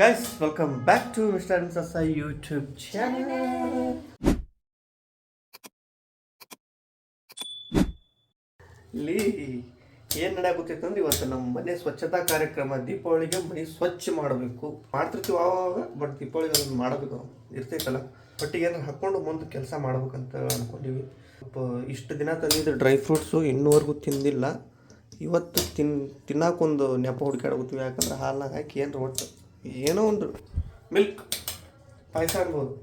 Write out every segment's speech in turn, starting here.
Guys welcome back to mister and ಸಸ YouTube channel ಲೀ ಏನು ನಡೆಯಾಗುತ್ತಿತ್ತು ಅಂದ್ರೆ ಇವತ್ತು ನಮ್ಮ ಮನೆ ಸ್ವಚ್ಛತಾ ಕಾರ್ಯಕ್ರಮ ದೀಪಾವಳಿಗೆ ಮನೆ ಸ್ವಚ್ಛ ಮಾಡಬೇಕು. ಮಾಡ್ತಿರ್ತೀವಿ ಆವಾಗ ಬಟ್ ದೀಪಾವಳಿಗೆ ಅದನ್ನು ಮಾಡಬೇಕು. ಇರ್ತೈತಲ್ಲ. ಒಟ್ಟಿಗೆ ಏನಾರು ಹಾಕ್ಕೊಂಡು ಮುಂದೆ ಕೆಲಸ ಮಾಡ್ಬೇಕಂತ ಅನ್ಕೊಂಡೀವಿ. ಸ್ವಲ್ಪ ಇಷ್ಟು ದಿನ ತಂದಿದ್ದು ಡ್ರೈ ಫ್ರೂಟ್ಸು ಇನ್ನೂವರೆಗೂ ತಿಂದಿಲ್ಲ. ಇವತ್ತು ತಿನ್ ತಿನ್ನಕ್ಕೊಂದು ನೆಪ ಹುಡುಕಾಡ್ಕೊತೀವಿ ಯಾಕಂದ್ರೆ ಹಾಲ್ನಾಗ ಹಾಕಿ ಏನು ಒಟ್ಟು ಏನೋ ಒಂದು. ಮಿಲ್ಕ್ ಪಾಯಸ ಅನ್ಬೋದು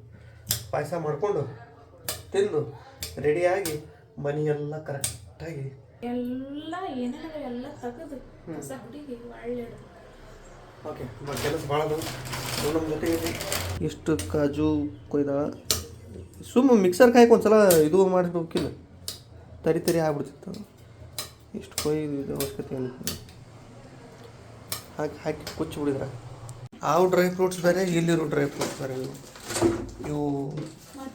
ಪಾಯಸ ಮಾಡಿಕೊಂಡು ತಿಂದು ರೆಡಿಯಾಗಿ ಮನೆಯೆಲ್ಲ ಕರೆಕ್ಟಾಗಿ ಎಲ್ಲ ಏನೇನವ ಎಲ್ಲ ತೆಗೆದು ಹೊಸ ಹುಡುಗಿ ಒಳ್ಳೆ ಓಕೆ ಕೆಲಸ ಭಾಳ ಅದು ನಮ್ಮ ಜೊತೆ ಇಷ್ಟು ಎಷ್ಟು ಕಾಜು ಕೊಯ್ದ? ಸುಮ್ಮ ಮಿಕ್ಸರ್ ಕಾಯಕ್ಕೆ ಒಂದು ಸಲ ಇದು ಮಾಡಿಸ್ಬೇಕಿಲ್ಲ ತರಿ ತರಿ ಆಗ್ಬಿಡ್ತಿತ್ತು. ಇಷ್ಟು ಕೊಯ್ದು ಅವಶ್ಯಕತೆ ಹಾಕಿ ಹಾಕಿ ಕುಚ್ಚಿ ಬಿಡಿದ್ರ ಆವು ಡ್ರೈ ಫ್ರೂಟ್ಸ್ ಬೇರೆ ಇಲ್ಲಿರೋ ಡ್ರೈ ಫ್ರೂಟ್ಸ್ ಬೇರೆ ಇವು. ಇವು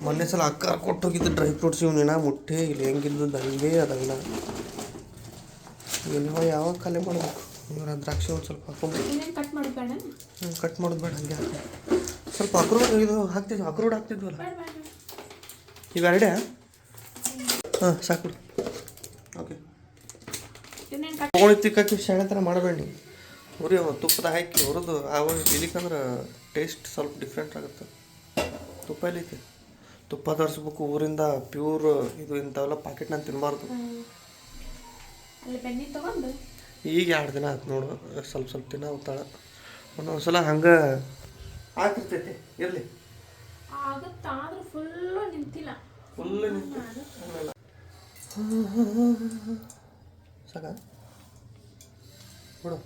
ಮೊನ್ನೆ ಸಲ ಅಕ್ಕ ಕೊಟ್ಟೋಗಿದ್ದು ಡ್ರೈ ಫ್ರೂಟ್ಸ್ ಇವು ನಿನ್ನ ಮುಟ್ಟೆ ಇಲ್ಲಿ ಹೆಂಗಿದ್ದದ್ದು ಹಂಗೆ ಅದಲ್ಲ. ಇಲ್ವ ಯಾವಾಗ ಕಲೆ ಮಾಡಬೇಕು? ಇವರ ದ್ರಾಕ್ಷಿ ಒಂದು ಸ್ವಲ್ಪ ಹಾಕೊಂಡು ಕಟ್ ಮಾಡಿ ಹ್ಞೂ ಕಟ್ ಮಾಡೋದು ಬೇಡ ಹಂಗೆ ಹಾಕಿ. ಸ್ವಲ್ಪ ಅಕ್ರೂಡ್ ಇದು ಹಾಕ್ತಿದ್ವಿ ಅಕ್ರೂಡ್ ಹಾಕ್ತಿದ್ವಲ್ಲ? ಈಗ ಎರಡೇ? ಹಾಂ ಸಾಕು ಓಕೆ. ಇನ್ನೇನು ಕಟ್ ತೊಗೊಂಡು ತಿಕ್ಕಿ ಶಾಣೆ ಥರ ಮಾಡಬೇಡಿ. ಉರಿ ತುಪ್ಪದ ಹಾಕಿ ಹುರಿದು ಆವಾಗ ಇಲಿಕಂದ್ರೆ ಟೇಸ್ಟ್ ಸ್ವಲ್ಪ ಡಿಫ್ರೆಂಟ್ ಆಗುತ್ತೆ. ತುಪ್ಪ ಎಲ್ಲೈತಿ ತುಪ್ಪ ತರಿಸ್ಬೇಕು ಊರಿಂದ ಪ್ಯೂರ್ ಇದು ಇಂಥವೆಲ್ಲ ನಾನು ತಿನ್ನಬಾರ್ದು ಈಗ ಎರಡು ದಿನ ಆಯ್ತು ನೋಡು ಸ್ವಲ್ಪ ಸ್ವಲ್ಪ ದಿನ ಹೋಗ್ತಾಳೆ. ಒಂದೊಂದು ಸಲ ಹಂಗೆ ಆಗ್ತಿರ್ತೈತಿ ಇರಲಿ. ಫುಲ್ಲು ನಿಂತಿಲ್ಲ. ಸಾಕ ಬಿಡು.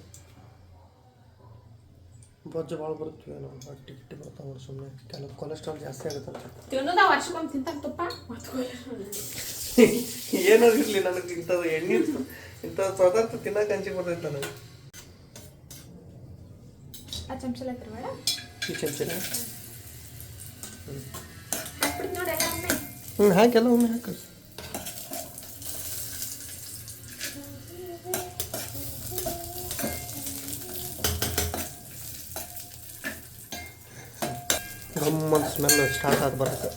ಬೊಜ್ಜು ಭಾಳ ಬರುತ್ತೀವಿ ನಾವು ಹೊಟ್ಟೆ ಗಿಟ್ಟಿ ಬರ್ತಾವೆ ನೋಡಿ ಸುಮ್ಮನೆ ಕೆಲವು ಕೊಲೆಸ್ಟ್ರಾಲ್ ಜಾಸ್ತಿ ಆಗುತ್ತೆ ತಿನ್ನೋದ ವರ್ಷಕ್ಕೊಮ್ಮೆ ತಿಂತಾಗ ತುಪ್ಪ ಇರಲಿ ನನಗೆ ಇಂಥದ್ದು ಎಣ್ಣೆ ಇಂಥ ಪದಾರ್ಥ ತಿನ್ನಕ್ಕೆ ಹಂಚಿ ಬರ್ತೈತೆ ನನಗೆ. ಆ ಬೇಡ ಈ ಚಮಚನ? ಹಾಕ್ಬಿಡ್ತು ನೋಡಿ ಎಲ್ಲ ಹ್ಞೂ ಒಮ್ಮೆ ಹಾಕು ಗಮ್ಮಂತ ಸ್ಮೆಲ್ ಸ್ಟಾರ್ಟ್ ಆದ ಬರುತ್ತೆ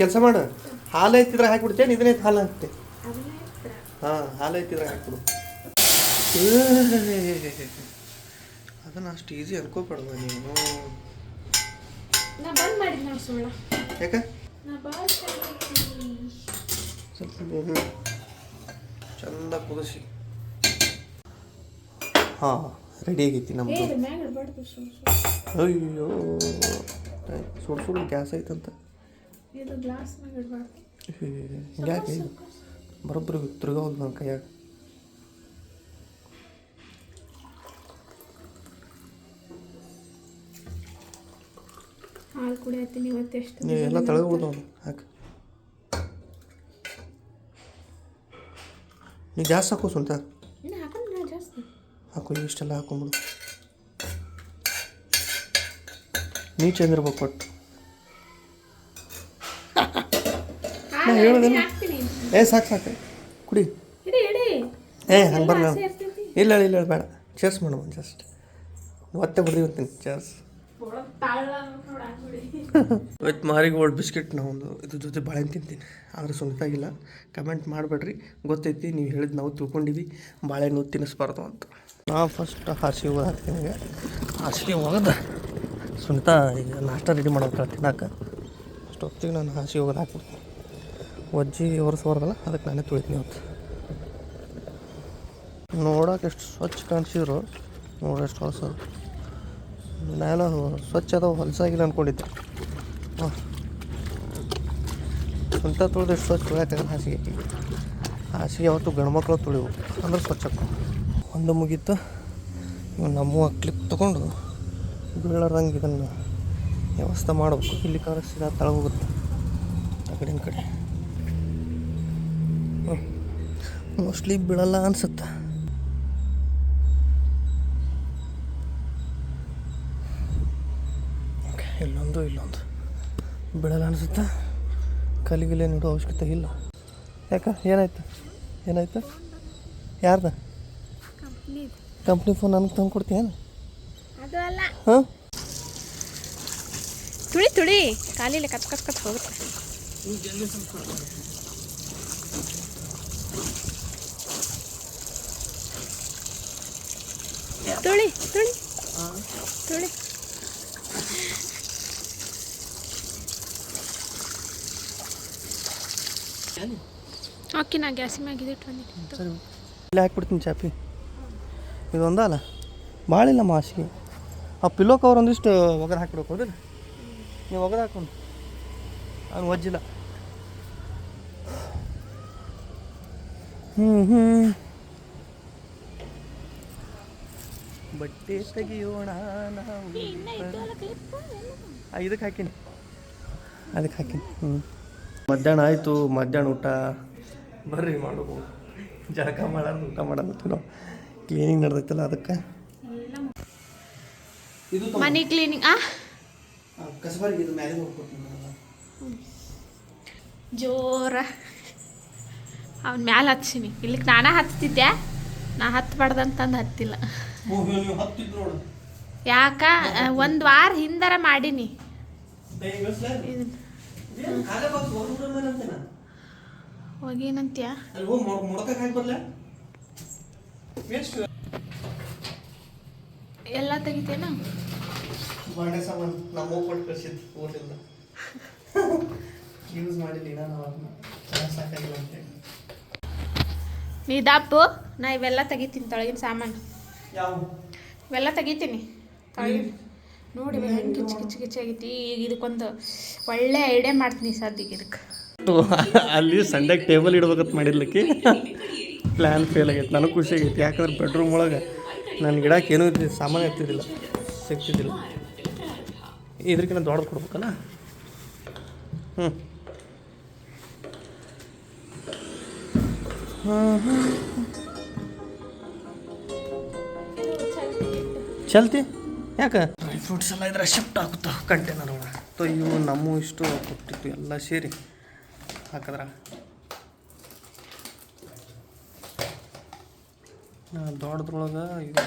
ಕೆಲಸ ಮಾಡು. ಹಾಲು ಐತಿದ್ರೆ ಹಾಕ್ಬಿಡ್ತೇನೆ ಇದನ್ನ ಹಾಲು ಹಾಕ್ತೆ ಹಾಂ ಹಾಲು ಐತಿದ್ರೆ ಹಾಕ್ಬಿಡು. ಅದನ್ನು ಅಷ್ಟು ಈಸಿ ಅನ್ಕೋಬೇಡವ ನೀನು. ಯಾಕೆ? ಸ್ವಲ್ಪ ಚಂದ ಕುದಿಸಿ. ಹಾಂ ರೆಡಿ ಆಗೈತಿ ನಮ್ಮ ನಮ್ಮದು ಅಯ್ಯೋ. ಸುಡು ಸುಡು ಗ್ಯಾಸ್ ಐತಂತ. ಯಾಕೆ ಬರೋಬ್ಬರಿ ತಿರ್ಗೋದು ನನ್ನ ಕೈಯಾಗ. ಹಾಲು ಕುಡಿಯತ್ತೀನಿ ಇವತ್ತೆಷ್ಟು ನೀವು ಎಲ್ಲ ತಳಗ ಹಾಕಿ ಹಾಕ. ನೀ ಜಾಸ್ತಿ ಹಾಕೋ ಸುಂತ ಹಾಕೋ ಇಷ್ಟೆಲ್ಲ ಹಾಕೊಂಬಿಡು. ನೀ ಚಂದಿರ್ಬೇಕು ಕೊಟ್ಟು. ನಾ ಹೇಳೋದಿಲ್ಲ. ಏ ಸಾಕು ಸಾಕು. ಕುಡಿ. ಏ ಹಂಗೆ ಬರಲ್ಲ ಆಸೆ ಇಲ್ಲ ಇಲ್ಲ ಬೇಡ. ಚೇರ್ಸ್ ಮಾಡುವ ಜಸ್ಟ್ ಮತ್ತೆ ಬಿಡ್ರಿ ಅಂತೀನಿ ಚೇರ್ಸ್ ಇವತ್ತು ಮಾರಿಗೆ ಮಾರಿಗೋಲ್ಡ್ ಬಿಸ್ಕೆಟ್ ನಾ ಒಂದು ಇದ್ರ ಜೊತೆ ಬಾಳೆಹಣ್ಣು ತಿಂತೀನಿ. ಆದರೆ ಸುಂಟಾಗಿಲ್ಲ ಕಮೆಂಟ್ ಮಾಡಬೇಡ್ರಿ. ಗೊತ್ತೈತಿ ನೀವು ಹೇಳಿದ ನಾವು ತಿಳ್ಕೊಂಡಿವಿ. ಬಾಳೆಹಣ್ಣು ತಿನ್ನಿಸ್ಬಾರ್ದು ಅಂತ. ನಾವು ಫಸ್ಟ್ ಹಾಸಿಗೆ ಹಾಕ್ತೀನಿ ಹಾಸಿಗೆ ಹೋಗದ? ಸುಂಟ ಈಗ ನಾಷ್ಟ ರೆಡಿ ಮಾಡೋಕೆ ತಿನ್ನಕ್ಕೆ ಅಷ್ಟೊತ್ತಿಗೆ ನಾನು ಹಾಸಿಗೆ ಹೋಗೋದು ಹಾಕ್ಬಿಡ್ತೀನಿ. ಒಜ್ಜಿ ಒರೆಸೋರ್ದಲ್ಲ ಅದಕ್ಕೆ ನಾನೇ ತುಳಿತೀನಿ ಇವತ್ತು. ನೋಡೋಕೆ ಎಷ್ಟು ಸ್ವಚ್ಛ ಕಾಣಿಸಿದ್ರು, ನೋಡಿ ಎಷ್ಟು ಹೊಲಸದು. ನಾನು ಸ್ವಚ್ಛ ಅದಾವ, ಹೊಲಸಾಗಿಲ್ಲ ಅಂದ್ಕೊಂಡಿದ್ದೆ ಹಾಂ ಸ್ವಂತ ತುಳಿದು ಎಷ್ಟು ಸ್ವಚ್ಛ ತೊಳೆಯೋಕ್ಕಾಗಲ್ಲ ಹಾಸಿಗೆ. ಹಾಸಿಗೆ ಯಾವತ್ತು ಗಂಡ್ಮಕ್ಳು ತುಳಿವು ಅಂದ್ರೆ ಸ್ವಚ್ಛ ಒಂದು ಮುಗೀತು. ನಮ್ಮ ಕ್ಲಿಪ್ ತೊಗೊಂಡು ಬೀಳರಂಗೆ ಇದನ್ನು ವ್ಯವಸ್ಥೆ ಮಾಡಬೇಕು. ಇಲ್ಲಿ ಕಾಲ ಸೀದಾ ತಳ ಹೋಗುತ್ತೆ. ಆ ಕಡೆ. ಮೋಸ್ಟ್ಲಿ ಬೀಳಲ್ಲ ಅನ್ಸುತ್ತೆ. ಇಲ್ಲೊಂದು ಇಲ್ಲೊಂದು. ಬೀಳಲ್ಲ ಅನಿಸುತ್ತೆ? ಕಲಿಗಿಲೆ ನೀಡೋ ಅವಶ್ಯಕತೆ ಇಲ್ಲ. ಯಾಕೆ ಏನಾಯ್ತು? ಏನಾಯ್ತು? ಯಾರ್ದ? ಕಂಪ್ನಿ ಫೋನ್ ನನಗೆ ತಂದು ಕೊಡ್ತೀಯೇನು ಹಾಂ? ತುಳಿ ತುಳಿ. ಕಾಲಿಲ್ಲ ಕತ್ ಕತ್ ಕತ್ ಹೋಗುತ್ತೆ. ತುಳಿ ತುಳಿ. ತುಳಿ. ಓಕೆ ನಾ ಗ್ಯಾಸಿ ಮ್ಯಾಗ ಇದಿಟ್ಟು ಬಂದಿಟ್ಟು ಸರಿ. ಇಲ್ಲಿ ಹಾಕ್ಬಿಡ್ತೀನಿ ಚಾಪಿ. ಇದೊಂದ ಅಲ್ಲ ಭಾಳ ಇಲ್ಲ ಮಾಸಿಗೆ. ಆ ಪಿಲ್ಲೋ ಕವರ್ ಒಂದಿಷ್ಟು ಒಗದು ಹಾಕ್ಬಿಡ್ಬೇಕು ಹೌದಿಲ್ಲ ನೀವು ಒಗದು ಹಾಕೊಂಡು ಅವ್ನು ಒಜ್ಜಿಲ್ಲ. ಹ್ಞೂ ಹ್ಞೂ ಬಟ್ಟೆ ತೆಗಿಯೋಣ ನಾವು ಆ, ಇದಕ್ಕೆ ಹಾಕಿನಿ. ಅದಕ್ಕೆ ಹಾಕೀನಿ ಹ್ಞೂ ಮಧ್ಯಾಹ್ನ ಆಯಿತು ಮಧ್ಯಾಹ್ನ ಊಟ. ಬರ್ರಿ ಮಾಡೋದು ಜಳಕ ಮಾಡೋದು ಊಟ ಮಾಡೋದು ನಾವು ಕ್ಲೀನಿಂಗ್ ನಡೆದೈತಲ್ಲ ಅದಕ್ಕೆ. ಇದು ಮನಿ ಕ್ಲೀನಿಂಗ್ ಆ? ಕಸಬರಿಗೆ ಇದು ಮ್ಯಾಲೆ ಹೋಗ್ಬಿಟ್ಟು ಜೋರ. ಅವ್ನ ಮ್ಯಾಲೆ ಹಚ್ಚಿನಿ. ಇಲ್ಲಿಗೆ ನಾನೇ ಹಚ್ತಿದ್ದೆ ನಾ ಹತ್ಬಾರ್ದಂತಂದು ಹತ್ತಿಲ್ಲ. ಹತ್ತಿದ್ದು ಯಾಕ? ಒಂದು ವಾರ ಹಿಂದರ ಮಾಡೀನಿ. ಹೋಗೇನಂತ್ಯ ಅಲ್ಲಿ ಹೋಗಿ ಮುಡಕಕ್ಕೆ ಹಾಕಿ ಬರ್ಲ ಎಲ್ಲ ತೆಗಿತೇನ? ಬಾಂಡೆ ಸಾಮಾನು ನಮ್ಮ ಕೊಟ್ಟು ಕಳ್ಸಿದ್ದು ಊರಿಂದ ಯೂಸ್ ಮಾಡಿಲ್ಲ ನಾವು ಅದನ್ನ ಸಾಕಾಗಿಲ್ಲ ಅಂತೇಳಿ ನೀ ದಪ್ಪು ನಾ ಇವೆಲ್ಲ ತೆಗಿತೀನಿ ತೊಳಗಿನ ಸಾಮಾನು. ಯಾವ? ಇವೆಲ್ಲ ತೆಗಿತೀನಿ. ತೊಳಗಿನ. ನೋಡಿ ಹೆಂಗೆ ಕಿಚ್ಚು ಕಿಚ್ಚು ಕಿಚ್ಚು ಆಗೈತಿ. ಈಗ ಇದಕ್ಕೊಂದು ಒಳ್ಳೆ ಐಡಿಯಾ ಮಾಡ್ತೀನಿ ಸದ್ಯಕ್ಕೆ ಇದಕ್ಕೆ. ಅಲ್ಲಿ ಸಂಡೆಗೆ ಟೇಬಲ್ ಇಡ್ಬೇಕಂತ ಮಾಡಿರ್ಲಿಕ್ಕೆ. ಪ್ಲ್ಯಾನ್ ಫೇಲ್ ಆಗೈತೆ. ನನಗೆ ಖುಷಿ ಆಗೈತೆ. ಯಾಕಂದ್ರೆ ಬೆಡ್ರೂಮ್ ಒಳಗೆ ನನ್ನ ಗಿಡಕ್ಕೆ ಏನೂ ಇರ್ತಿದ್ದು ಸಾಮಾನು ಇರ್ತಿದ್ದಿಲ್ಲ ಸಿಗ್ತಿದ್ದಿಲ್ಲ. ಇದ್ರಕ್ಕಿಂತ ದೊಡ್ಡದು ಕೊಡ್ಬೇಕಲ್ಲ? ಹ್ಞೂ ಚಲ್ತಿ? ಯಾಕೆ? ಡ್ರೈ ಫ್ರೂಟ್ಸ್ ಎಲ್ಲ ಇದ್ರೆ ಶಿಫ್ಟ್ ಆಗುತ್ತಾ? ಕಂಟೈನರ್ ಒಳಗೆ. ಸೊ ಇವು ನಮ್ಮ ಇಷ್ಟು ಕೊಟ್ಟಿತ್ತು ಎಲ್ಲ ಸೇರಿ. ಹಾಕಿದ್ರ? ದೊಡ್ಡದ್ರೊಳಗೆ ಇದು.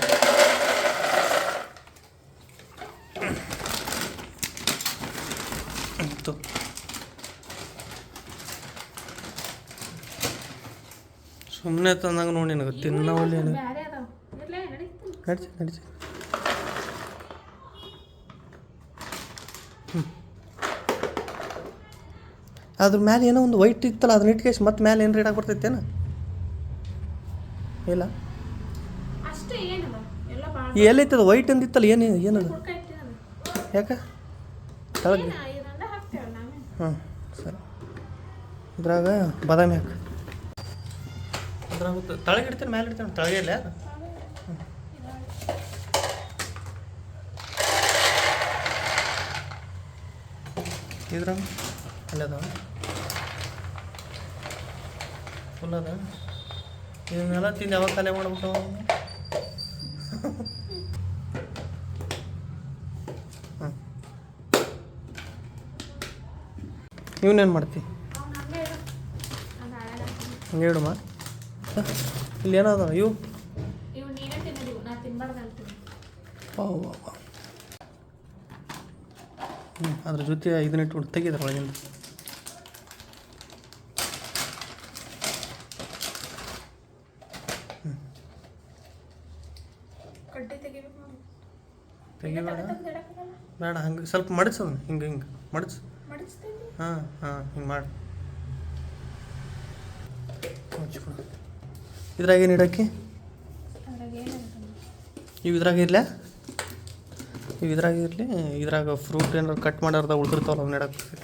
ಇತ್ತು ಸುಮ್ಮನೆ ತಂದಂಗೆ ನೋಡಿ ನನಗೆ ತಿನ್ನವಲ್ಲಿ ನಡ್ಸಿ ನಡ್ಸಿ ಅದ್ರ ಮ್ಯಾಲೆ ಏನೋ ಒಂದು ವೈಟ್ ಇತ್ತಲ್ಲ ಅದನ್ನ ಇಟ್ಕೇಶ್ ಮತ್ತೆ ಮ್ಯಾಲೆ ಏನು ರೇಟ್ ಆಗಿ ಬರ್ತೈತೇನು? ಇಲ್ಲ ಅಷ್ಟೇ ಏನದ ಎಲ್ಲ ಭಾಳ ಈ ಎಲ್ಲೈತದ ವೈಟ್ ಅಂದಿತ್ತಲ್ಲ ಏನು ಏನದ? ಯಾಕೆ? ಕೆಳಗೆ. ಹಾಂ ಸರಿ. ಅದ್ರಾಗ ಬಾದಾಮಿ ಹಾಕ. ಇದ್ರಾಗ ತಳಗೆ ಇಡ್ತೀನಿ ಮ್ಯಾಲೆ ಇಡ್ತೀನಿ. ತಳಗೆ ಇಲ್ಲ ಇದ್ರಾಗ ಅಲ್ಲದ ಫುಲ್ ಅದ ಇವನ್ನೆಲ್ಲ ತಿಂದು ಯಾವಾಗ ತಲೆ ಮಾಡ್ಬೇಕು? ಇವನೇನು ಮಾಡ್ತಿ? ಹಂಗೆ ಇಲ್ಲಿ ಏನದ ಇವು. ಹ್ಞೂ ಅದ್ರ ಜೊತೆ ಇದನ್ನ ಇಟ್ಬಿಟ್ಟು ತೆಗಿದ್ರ ಒಳಗಿಂದ. ತೆಗಿಬೇಡ? ಬೇಡ ಹಂಗೆ ಸ್ವಲ್ಪ ಮಡಿಸು ಅದನ್ನ ಹಿಂಗೆ ಹಿಂಗೆ. ಮಡಿಸು ಹಾಂ ಹಾಂ ಹಿಂಗೆ ಮಾಡಿ. ಇದ್ರಾಗ ಏನು ಇಡಕ್ಕೆ? ಇವು ಇದ್ರಾಗ ಇರಲ್ಲ ಇವು ಇದ್ರಾಗ ಇರಲಿ ಇದ್ರಾಗ ಫ್ರೂಟ್ ಏನಾರು ಕಟ್ ಮಾಡ್ಯಾರ್ದ ಉಳಿದಿರ್ತಾವಲ್ಲ ಅವ್ನ ಇಡಕ್ಕೆ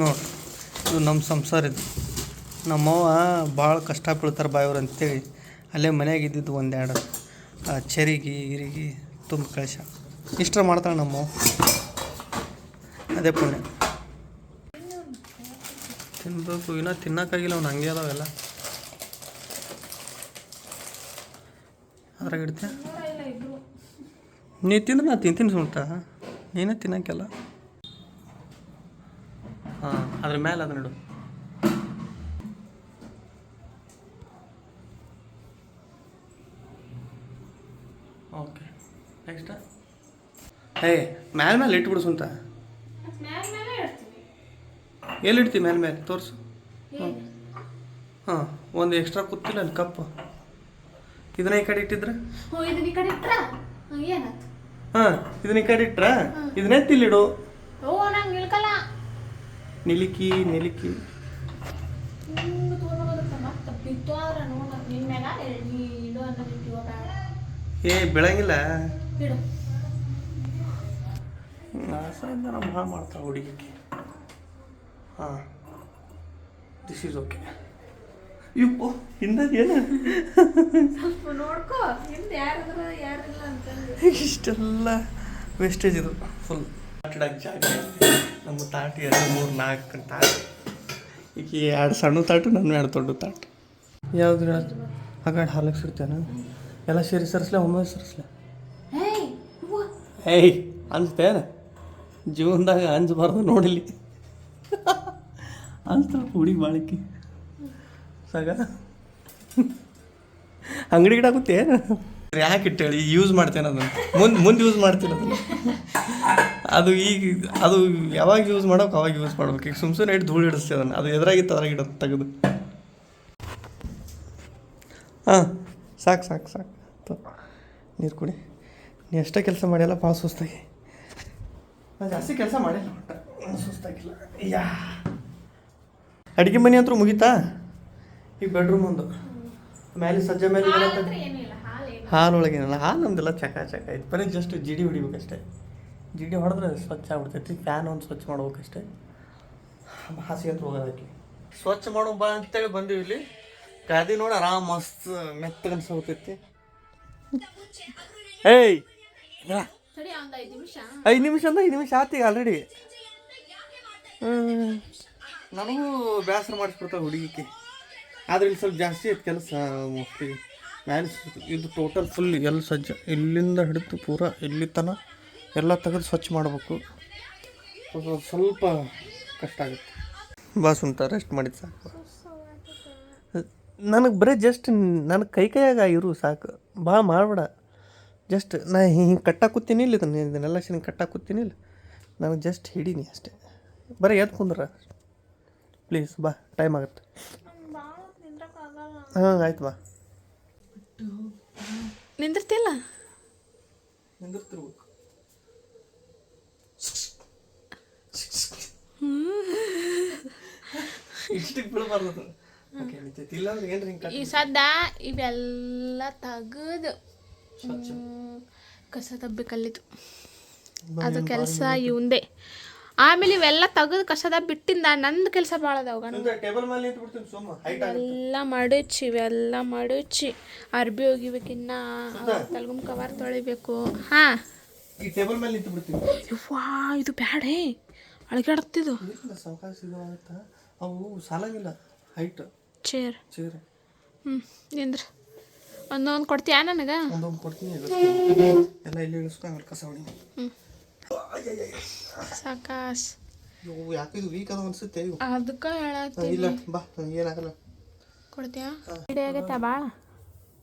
ನೋಡಿ ಇದು ನಮ್ಮ ಸಂಸಾರ ಇದು. ನಮ್ಮವ್ವ ಭಾಳ ಕಷ್ಟ ಬೀಳ್ತಾರೆ ಬಾಯವ್ರು ಅಂತೇಳಿ. ಅಲ್ಲೇ ಮನೆಯಾಗ ಇದ್ದಿದ್ದು ಒಂದೆರಡು. ಆ ಚೆರಿಗೆ ಇರಿಗೆ ತುಂಬ ಕಳಿಸ ಇಷ್ಟ ಮಾಡ್ತಾಳೆ ನಮ್ಮವ್ವ. ಅದೇ ಪುಣ್ಯ. ತಿನ್ಬೇಕು ಇನ್ನೂ ತಿನ್ನೋಕ್ಕಾಗಿಲ್ಲ, ಅವ್ನು ಹಂಗೆ ಅದಾವೆಲ್ಲ ಅದ್ರಾಗ ಇಡ್ತೀಯ? ನೀ ತಿಂದ್ರೆ ನಾ ತಿಂತೀನಿ ಸುಂಟ ನೀನೇ ತಿನ್ನಕ್ಕೆಲ್ಲ. ಹಾಂ, ಅದ್ರ ಮೇಲೆ ಅದನ್ನ ಇಡು ಓಕೆ ನೆಕ್ಸ್ಟ್ ಹೇ ಮ್ಯಾಲೆ ಮೇಲೆ ಇಟ್ಬಿಡು ಇಡ್ತೀನಿ ಎಲ್ಲಿ ಇಡ್ತಿ ಮೇಲೆ ಮೇಲೆ? ತೋರಿಸು. ಹಾಂ ಒಂದು ಎಕ್ಸ್ಟ್ರಾ ಕೂತಿಲ್ಲ ಅಲ್ಲಿ ಕಪ್ಪು. ಇದನ್ನ ಈ ಕಡೆ ಇಟ್ಟಿದ್ರೆ? ಹಾಂ ಇದನ್ನ ಈ ಕಡೆ ಇಟ್ರ? ಇದನ್ನೇ ತಿಲ್ಲಿಡು ನಿಲಿಕಿ ನಿಲಿಕಿ. ಏ ಬೆಳಂಗಿಲ್ಲ. ಆಸೆಯಿಂದ ಜನ ಭಾಳ ಮಾಡ್ತಾವೆ ಹುಡುಗಿಗೆ ಹಾಂ. ದಿಸ್ ಈಸ್ ಓಕೆ ಇಪ್ಪು ಹಿಂದೆ ಏನು? ಸ್ವಲ್ಪ ನೋಡ್ಕೋ ಹಿಂದೆ ಯಾರಿದ್ರು ಯಾರಿಲ್ಲ ಅಂತ ಇಷ್ಟೆಲ್ಲ ವೇಸ್ಟೇಜ್ ಇದು ಫುಲ್ ಆಟಾಡಕ್ಕೆ ಜಾಗ ನಮ್ಮ ತಾಟಿ ಎರಡು ಮೂರು ನಾಲ್ಕು ತಾಟು. ಈಗ ಎರಡು ಸಣ್ಣ ತಾಟು ನನ್ನ ಎರಡು ದೊಡ್ಡ ತಾಟು. ಯಾವ್ದು ಹೇಳೋದು ಹಾಗಾಡ್ ಹಾಲಕ್ಕೆ ಸಿಡ್ತೇನೆ ಎಲ್ಲ ಸೇರಿ ಸರಿಸ್ಲೆ ಒಮ್ಮೆ ಸರಿಸ್ಲೆ? ಏಯ್ ಅನ್ಸ್ತೇನೆ ಏಯ್ ಅನ್ಸ್ತೇನ ಜೀವನದಾಗ ಅಂಜಬಾರ್ದು ನೋಡಿಲಿ. ಅನ್ಸ್ತಾರ ಹುಡುಗಿ ಬಾಳಿಕೆ. ಸಾಗ? ಅಂಗಡಿ ಗಿಡ ಆಗುತ್ತೆ? ಯಾಕೆ ಇಟ್ಟೇಳಿ? ಯೂಸ್ ಮಾಡ್ತೇನೆ ಅದನ್ನು. ಮುಂದೆ ಮುಂದೆ ಯೂಸ್ ಮಾಡ್ತೀನಿ ಅದನ್ನು. ಅದು ಈಗ ಅದು ಯಾವಾಗ ಯೂಸ್ ಮಾಡೋಕೆ ಅವಾಗ ಯೂಸ್ ಮಾಡ್ಬೇಕು. ಈಗ ಸುಮ್ ಸುಮ್ಮನೆ ಇಟ್ಟು ಧೂಳು ಇಡಿಸ್ತೀವಿ ಅದನ್ನು. ಅದು ಎದುರಾಗಿತ್ತು ಅದ್ರಾಗ ಇಡೋದು ತೆಗೆದು. ಹಾಂ ಸಾಕು ಸಾಕು ಸಾಕು. ನೀರು ಕುಡಿ. ನೀ ಎಷ್ಟೇ ಕೆಲಸ ಮಾಡಿಲ್ಲ ಭಾಳ ಸುಸ್ತಾಗಿ. ನಾನು ಜಾಸ್ತಿ ಕೆಲಸ ಮಾಡಿಲ್ಲ ಒಟ್ಟು. ಸುಸ್ತಾಗಿಲ್ಲ. ಯಾ. ಅಡುಗೆ ಮನೆ ಅಂತೂ ಮುಗೀತಾ? ಈ ಬೆಡ್ರೂಮ್ ಒಂದು. ಮೇಲೆ ಸಜ್ಜೆ ಮೇಲೆ ಹಾಲು ಒಳಗೇನಲ್ಲ ಹಾಲು ನಮ್ದೆಲ್ಲ ಚಕ ಚಕ ಐತೆ ಬರೀ ಜಸ್ಟ್ ಜಿಡಿ ಹೊಡಿಬೇಕಷ್ಟೇ. ಜಿಡಿ ಹೊಡೆದ್ರೆ ಸ್ವಚ್ಛ ಆಗ್ಬಿಡ್ತೈತಿ ಫ್ಯಾನ್ ಒಂದು ಸ್ವಚ್ಛ ಮಾಡ್ಬೇಕಷ್ಟೇ. ಹಾಸಿಗೆ ಹತ್ರ ಹೋಗೋದಕ್ಕೆ ಸ್ವಚ್ಛ ಮಾಡೋ ಬಾ ಅಂತೇಳಿ ಬಂದೀವಿ ಇಲ್ಲಿ. ಗಾದಿ ನೋಡಿ ಆರಾಮ್ ಮಸ್ತ್ ಮೆತ್ತಗೆ ಅನ್ಸೋಗ್ತೈತಿ ಏಯ್! ಐದು ನಿಮಿಷ. ಐದು ನಿಮಿಷ ಅಂದ್ರೆ ಐದು ನಿಮಿಷ ಆತೀಗ ಆಲ್ರೆಡಿ ನನಗೂ ಬೇಸರ ಮಾಡಿಸ್ಬಿಡ್ತಾವೆ ಹುಡುಗಿಗೆ. ಆದ್ರೆ ಇಲ್ಲಿ ಸ್ವಲ್ಪ ಜಾಸ್ತಿ ಐತೆ ಕೆಲಸ, ಮೋಸ್ಟ್ಲಿ. ಇದು ಟೋಟಲ್ ಫುಲ್ ಎಲ್ಲ ಸಜ್ಜ, ಇಲ್ಲಿಂದ ಹಿಡಿದು ಪೂರ ಇಲ್ಲಿ ತನಕ ಎಲ್ಲ ತೆಗೆದು ಸ್ವಚ್ಛ ಮಾಡಬೇಕು. ಸ್ವಲ್ಪ ಕಷ್ಟ ಆಗುತ್ತೆ. ಬಾ ಉಂಟ ರೆಸ್ಟ್ ಮಾಡಿದ್ದು ಸಾಕು. ನನಗೆ ಬರೀ ಜಸ್ಟ್ ನನಗೆ ಕೈ ಕೈಯಾಗ ಇರು ಸಾಕು. ಭಾಳ ಮಾಡಬೇಡ. ಜಸ್ಟ್ ನಾ ಹಿಂಗೆ ಕಟ್ಟಾಕ ಕೂತೀನಿ ಇಲ್ಲ ಇದನ್ನ ಇದನ್ನೆಲ್ಲ ಶನಿ ಕಟ್ಟಾಕ ಕೂತೀನಿ ಇಲ್ಲ ನನಗೆ ಜಸ್ಟ್ ಹಿಡೀನಿ ಅಷ್ಟೇ. ಬರೀ ಎದ್ದು ಕುಂದ್ರ? ಪ್ಲೀಸ್ ಬಾ ಟೈಮ್ ಆಗುತ್ತೆ. ಹಾಂ ಆಯ್ತು ಬಾ. ನಿಂದಿರ್ತಿಲ್ಲ ನಿಂದಿರ್ತಿರ್ಬೇಕು. ಇಷ್ಟಕ್ಕೆ ಬಿಡಬಾರ್ದು ಓಕೆ ನಿಂತೈತಿ ಇಲ್ಲ ಅಂದ್ರೆ ಏನ್ರಿ ಹಿಂಗೆ ಈ ಸದ್ದ ಇವೆಲ್ಲ ತೆಗೆದು ಕಸ ತಬ್ಬಬೇಕಲ್ಲಿತ್ತು ಅದು ಕೆಲಸ ಇವಂದೇ. ಆಮೇಲೆ ಇವೆಲ್ಲ ತೆಗೆದು ಕಸದ ಬಿಟ್ಟಿಂದ ನಂದು ಕೆಲಸ ಭಾಳ ಅದಾವ ಎಲ್ಲ ಮಡಚಿ ಇವೆಲ್ಲ ಮಡಚಿ ಅರ್ಬಿ ಒಗಿಬೇಕಿನ್ನ ತಲ್ಗುಮ್ ಕವರ್ ತೊಳಿಬೇಕು. ಹಾ. ಯವ್ವಾ ಇದು ಬ್ಯಾಡೇ ಅಳಗಾಡ್ತಿದ್ದು ಅವು ಸಾಲಾಗಿಲ್ಲ ಹೈಟ್ ಚೇರ್. ಚೇರ್. ಹ್ಞೂ ನಿಂದ್ರ. ಒಂದೊಂದು ಕೊಡ್ತೀಯಾ ನನಗೆ? ಒಂದೊಂದು ಕೊಡ್ತೀನಿ ಎಲ್ಲ ಇಲ್ಲಿ ಇಳಿಸ್ಕೊ ಆಮೇಲೆ ಕಸ ಹೊಡಿ ಹ್ಞೂ ಸಾಕಾಸ್. ಇವು ಯಾಕೆ ಇದು ವೀಕ್ ಅದ ಅನ್ಸುತ್ತೆ ಇವು ಅದಕ್ಕೆ ಹೇಳತ್ತೀನಿ. ಇಲ್ಲ ಬಾ ಏನಾಗಲ್ಲ. ಕೊಡ್ತೀಯಾ? ಇಡೇ ಆಗೈತಾ ಭಾಳ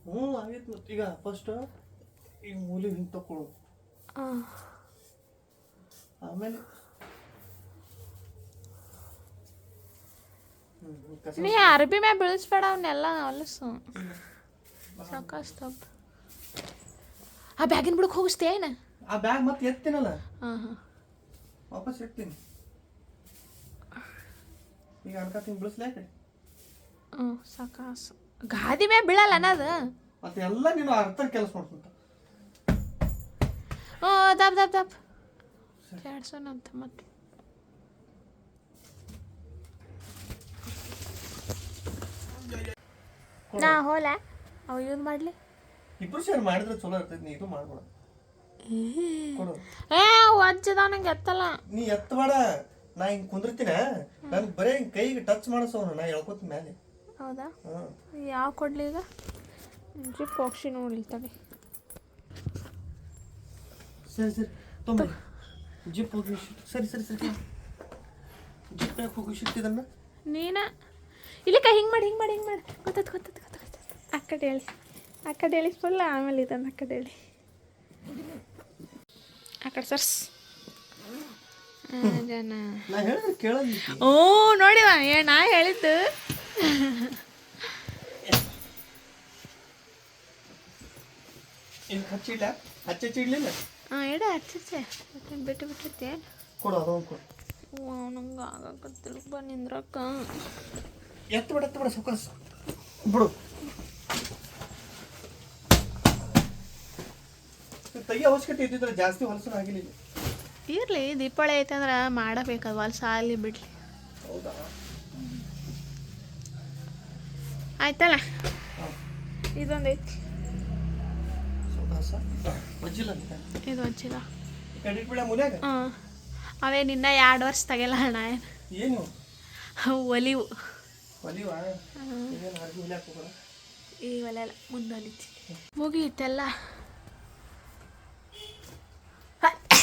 ಹ್ಞೂ ಆಗೈತೆ ಮತ್ತೆ. ಈಗ ಫಸ್ಟ್ ಈ ಮೂಲಿ ಹಿಂಗೆ ತಗೊಳ್ಳೋ ಹಾಂ ಆಮೇಲೆ ಹ್ಮ್, ಕಸ ನೀ ಅರ್ಬಿ ಮ್ಯಾಗ ಬೀಳಿಸ್ಬೇಡ ಅವನ್ನೆಲ್ಲ ಹೊಲಸು. ಸಾಕಾಸ್ ತಪ್ಪ. ಆ ಬ್ಯಾಗಿನ ಬಿಡಕ್ಕೆ ಹೋಗಿಸ್ತೇನ ಆ ಬ್ಯಾಗ್ ಮತ್ತೆ ಎತ್ತಿನಲ್ಲ? ಹಾಂ ಹಾಂ. ವಾಪಸ್ ಇಡ್ತೀನಿ ಈಗ ಅನ್ಕತೀನಿ ಬಿಡಿಸ್ಲೇ ಕಡೆ. ಹ್ಞೂ ಸಾಕಾಸ್. ಗಾದಿ ಮೇ ಬೀಳಲ್ಲ ಅನ್ನೋದು ಮತ್ತೆ ಎಲ್ಲ ನೀನು ಅರ್ಥ ಕೆಲಸ ಮಾಡ್ಕೊಂತ. ಹ್ಞೂ ದಪ್ ದಪ್ ದಪ್ ಕ್ಯಾಡ್ಸೋಣ ಅಂತ ಮತ್ತೆ. ನಾ ಹೋಲ ಅವ ಯೂಸ್ ಮಾಡ್ಲಿ? ಇಬ್ರು ಶೇರ್ ಮಾಡಿದ್ರೆ ಚಲೋ ಇರ್ತೈತಿ ನೀ ಇದು ಮಾಡ್ಬೇಡ. ಕೊಡು. ಏ ವಜ್ಜದ ನಂಗೆ ಎತ್ತಲ್ಲ. ನೀ ಎತ್ತಬೇಡ ನಾ ಹಿಂಗೆ ಕುಂದಿರ್ತೀನ. ನನ್ಗೆ ಬರೀ ಹಿಂಗೆ ಕೈಗೆ ಟಚ್ ಮಾಡಿಸೋನು ನಾ ಹೇಳ್ಕೊತೀನಿ ಮೇಲೆ ಹೌದಾ? ಹಾಂ. ಯಾವ ಕೊಡ್ಲಿ ಈಗ? ಜಿಪ್ ಪಕ್ಷಿ ನೋಡ್ಲಿ ತಡಿ. ಸರಿ ಸರಿ. ತೊಂಬ. ಜಿಪ್ ಹೋಗಿ ಸರಿ ಸರಿ ಸರಿ. ಜಿಪ್ ಯಾಕೆ ಹೋಗಿ ಶಿಟ್ಟಿದನ್ನ ನೀನ? ಇಲ್ಲಕ್ಕ ಹಿಂಗೆ ಮಾಡಿ ಹಿಂಗೆ ಮಾಡಿ ಹಿಂಗೆ ಮಾಡಿ. ಗೊತ್ತ ಗೊತ್ತ ಗೊತ್ತಾಯ್ತು ಆ ಕಡೆ ಹೇಳಿ ಆ ಕಡೆ ಹೇಳಿ ಫುಲ್ ಆಮೇಲೆ ಇದನ್ನ ಆ ಕಡೆ ಹೇಳಿ ಆ ಕಡೆ ಸರ್ಸ್. ಜನ ಓ ನೋಡಿವ ಏ ನಾ ಹೇಳಿದ್ದು. ಹಾಂ ಇಡ ಹಚ್ಚೆ ಬಿಟ್ಟು ಬಿಟ್ಟಿರ್ತೀಯ ನಂಗೆ ಆಗಾಕತ್ತಿಲ್ಲ. ಬಾ ನಿಂದ್ರಕ್ಕ. ಎತ್ತು ಬಿಡ ಎತ್ತು ಬಿಡ ಸುಖಸ್ ಬಿಡು. ತೆಗಿ ಅವಶ್ಯಕತೆ ಇದ್ದಿದ್ರೆ ಜಾಸ್ತಿ ಹೊಲಸು ಆಗಿಲ್ಲ. ಇರ್ಲಿ ದೀಪಾವಳಿ ಐತೆ ಅಂದ್ರೆ ಮಾಡಬೇಕಲ್ವ? ಅಲ್ಲಿ ಸಾಲಿ ಬಿಡ್ಲಿ. ಹೌದಾ? ಆಯ್ತಲ್ಲ? ಇದೊಂದು ಐತಿ ಇದು ಹಚ್ಚಿಲ್ಲ ಹಾಂ. ಅವೇ ನಿನ್ನ ಎರಡು ವರ್ಷ ತೆಗೆಲ್ಲ ಹಣ ಏನು? ಒಲಿವು. ಈ ಒಲೆಲ್ಲ ಮುಂದೆ ಹೋಗಿ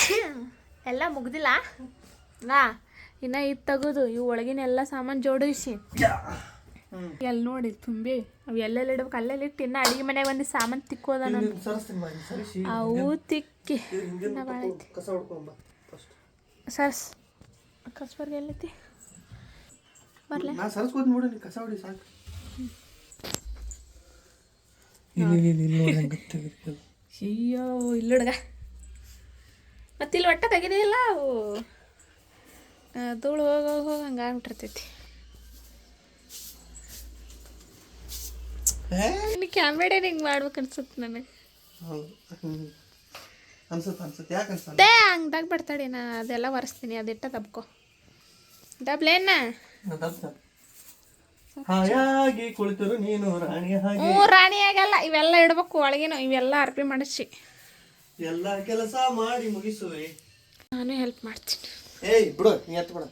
ಎಲ್ಲ ಮುಗ್ದಿಲ್ಲ? ನಾ ಇನ್ನ ಇದು ತಗೋದು ಇವು ಒಳಗಿನ ಎಲ್ಲ ಸಾಮಾನು ಜೋಡಿಸಿ. ಎಲ್ಲಿ ನೋಡಿ ತುಂಬಿ ಅವು ಎಲ್ಲೆಲ್ಲಿ ಇಡ್ಬೇಕು ಅಲ್ಲೆಲ್ಲಿ ಇಟ್ಟು ಇನ್ನ ಅಡಿಗೆ ಮನೆಗೆ ಒಂದು ಸಾಮಾನು ತಿಕ್ಕೋದ ಅವು ತಿಕ್ಕಿ. ಸರ್ಸ್. ಕಸ್ಬರ್ಗೆ ಎಲ್ಲೈತಿ? ಬರ್ಲೆ. ಅಯ್ಯೋ ಇಲ್ಲ ಹುಡುಗ ಮತ್ತೆ ಇಲ್ಲಿ ಒಟ್ಟ ತೆಗಿದಿಲ್ಲ ಅವು ಧೂಳು ಹೋಗಿ ಹೋಗಿ ಹೋಗಿ ಹಂಗೆ ಆಗ್ಬಿಟ್ಟಿರ್ತೈತಿ. ಇಲ್ಲಿ ಕ್ಯಾಮ್ರಾಡೇ ಹಿಂಗೆ ಮಾಡ್ಬೇಕು ಅನ್ಸುತ್ತೆ ನನಗೆ. ಅನ್ಸುತ್ತೆ ಅನ್ಸುತ್ತೆ ಯಾಕೆ ಅನ್ಸಲ್ಲ ದೇ ಹಂಗ್ದಾಗ ಬಿಡ್ತಾಡಿ ನಾ ಅದೆಲ್ಲ ಒರೆಸ್ತೀನಿ ಅದಿಟ್ಟ ದಬ್ಕೊ. ದಬ್ಲೇನ ಹಾಯಾಗಿ ಕುಳಿತರು ನೀನು ರಾಣಿ ಹಾಗೆ ಹ್ಞೂ ರಾಣಿ ಆಗಲ್ಲ ಇವೆಲ್ಲ ಇಡ್ಬೇಕು ಒಳಗೇನು ಇವೆಲ್ಲ ಅರ್ಪಿ ಮಾಡಿಸಿ. ಎಲ್ಲ ಕೆಲಸ ಮಾಡಿ ಮುಗಿಸುವೆ. ನಾನು ಹೆಲ್ಪ್ ಮಾಡ್ತೀನಿ. ಏಯ್ ಬಿಡು ನೀ ಎತ್ತು ಬಿಡ.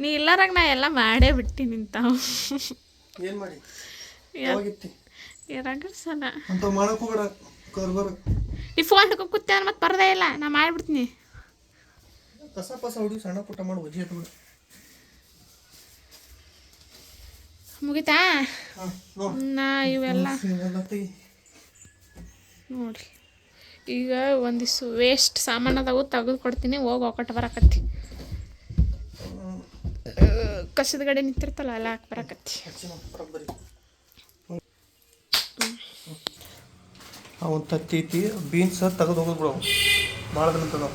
ನೀ ಇಲ್ಲಾರಾಗ ನಾ ಎಲ್ಲ ಮಾಡೇ ಬಿಟ್ಟಿನಿ ನಿಂತಾವು ಏನು ಮಾಡಿ? ಹೋಗಿತ್ತಿ ಇರಾಗ ಸಲ ಅಂತ ಮಾಡಕ್ ಹೋಗ್ಬೇಡ ಕರ್ಬರ್ ಈ ಫೋನ್ ಹಿಡ್ಕೊಂಡು ಕೂತೆ ಮತ್ತೆ ಬರದೇ ಇಲ್ಲ. ನಾ ಮಾಡ್ಬಿಡ್ತೀನಿ. ಕಸ ಪಸ ಹೊಡಿ ಸಣ್ಣ ಪುಟ್ಟ ಮಾಡಿ ಒಜಿ ಮುಗಿತಾ? ನಾ ಇವೆಲ್ಲ ನೋಡಿರಿ. ಈಗ ಒಂದಿಷ್ಟು ವೇಸ್ಟ್ ಸಾಮಾನು ಅದಾವು ತೆಗೆದು ಕೊಡ್ತೀನಿ ಹೋಗಿ ಒಕ್ಕಟ್ಟು ಬರಕತ್ತಿ. ಕಸದ ಗಡೆ ನಿಂತಿರ್ತಲ್ಲ ಅಲ್ಲ ಹಾಕಿ ಬರಕತ್ತಿ. ಅವನು ತತ್ತೈತಿ ಬೀನ್ಸ್ ತೆಗೆದು ಹೋಗೋದು ಬಿಡು. ಭಾಳ ದಿನ ತಗೋ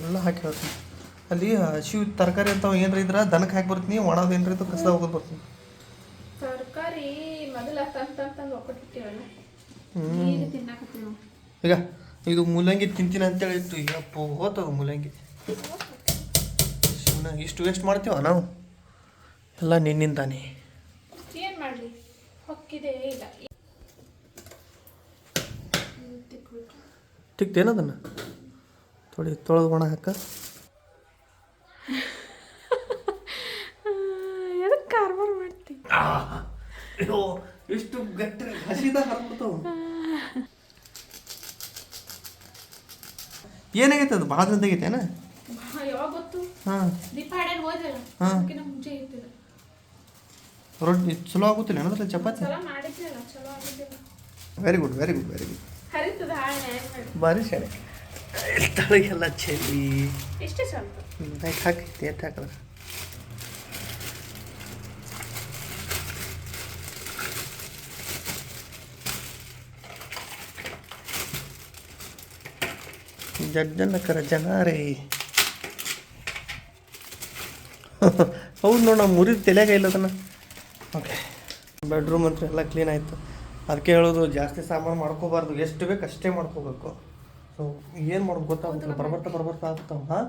ಎಲ್ಲ ಹಾಕಿ ಹೇಳ್ತೀನಿ ಅಲ್ಲಿ ಹಸಿವು ತರಕಾರಿ ಅಂತ ಏನ್ರ ಇದ್ರ ದನಕ್ಕೆ ಹಾಕಿ ಬರ್ತೀನಿ ಒಣದ ಏನ್ರ ಇದ್ದು ಕಸ ಹೋಗೋದು ಬರ್ತೀನಿ. ತರಕಾರಿ ಮೊದಲ ತಂದು ಒಕ್ಕಟ್ಟಿಟ್ಟಿವಲ್ಲ ಈಗ ತಿನ್ನಕತ್ತೀವಿ ಈಗ ಇದು ಮೂಲಂಗಿ ತಿಂತೀನಿ ಅಂತೇಳಿ ಇತ್ತು ಈಗ ಹೋತದ ಮೂಲಂಗಿ. ಸುಮ್ಮನೆ ಇಷ್ಟು ವೇಸ್ಟ್ ಮಾಡ್ತೀವ ನಾವು? ಎಲ್ಲ ನಿನ್ನಿಂದಾನೆ. ಏನು ಮಾಡಲಿ? ಹೊಕ್ಕಿದೆ ಇಲ್ಲ. ತಿಕ್ತೇನದನ್ನ ತೊಳಿ ತೊಳೆದು ಒಣ ಹಾಕ ಎದಕ್ಕೆ ಕಾರ್ಬಾರ್ ಮಾಡ್ತೀನಿ ಅಯ್ಯೋ ಎಷ್ಟು ಗಟ್ಟಿ ಹಸಿದ ಹರ್ಬಿಡ್ತಾವ ಏನಾಗೈತೆ ಅದು? ಭಾಳ ದಿನ ತೆಗಿತೇನ ರೊಟ್ಟಿ ಚಲೋ ಆಗುತ್ತಿಲ್ಲ ಏನಾದ್ರೆ chapati? Very good very good very good ಸರಿ ಭಾರಿ ಶಾಲೆ. ತಳಗೆಲ್ಲ ಚೆಲ್ಲಿ. ಹಾಕೈತಿ ಸ್ವಲ್ಪ ಲೈಟ್ ಹಾಕಿ ತೇಟ್ ಹಾಕಿದ್ರೆ ಜಡ್ಜನಕರ ಜನ ರೀ ಹೌದು ನೋಡು ನಾವು ಮುರಿದು ತಲೆಯಾಗ ಇಲ್ಲ ಅದನ್ನು. ಓಕೆ ಬೆಡ್ರೂಮ್ ಅಂತೂ ಎಲ್ಲ ಕ್ಲೀನ್ ಆಯಿತು. ಅದಕ್ಕೆ ಹೇಳೋದು ಜಾಸ್ತಿ ಸಾಮಾನು ಮಾಡ್ಕೋಬಾರ್ದು. ಎಷ್ಟು ಬೇಕು ಅಷ್ಟೇ ಮಾಡ್ಕೋಬೇಕು. ಸೊ ಏನು ಮಾಡೋದು ಗೊತ್ತಾಗುತ್ತಿಲ್ಲ ಬರ್ಬರ್ತಾ ಬರ್ಬರ್ತಾ ಆಗ್ತಾವ ಹಾಂ?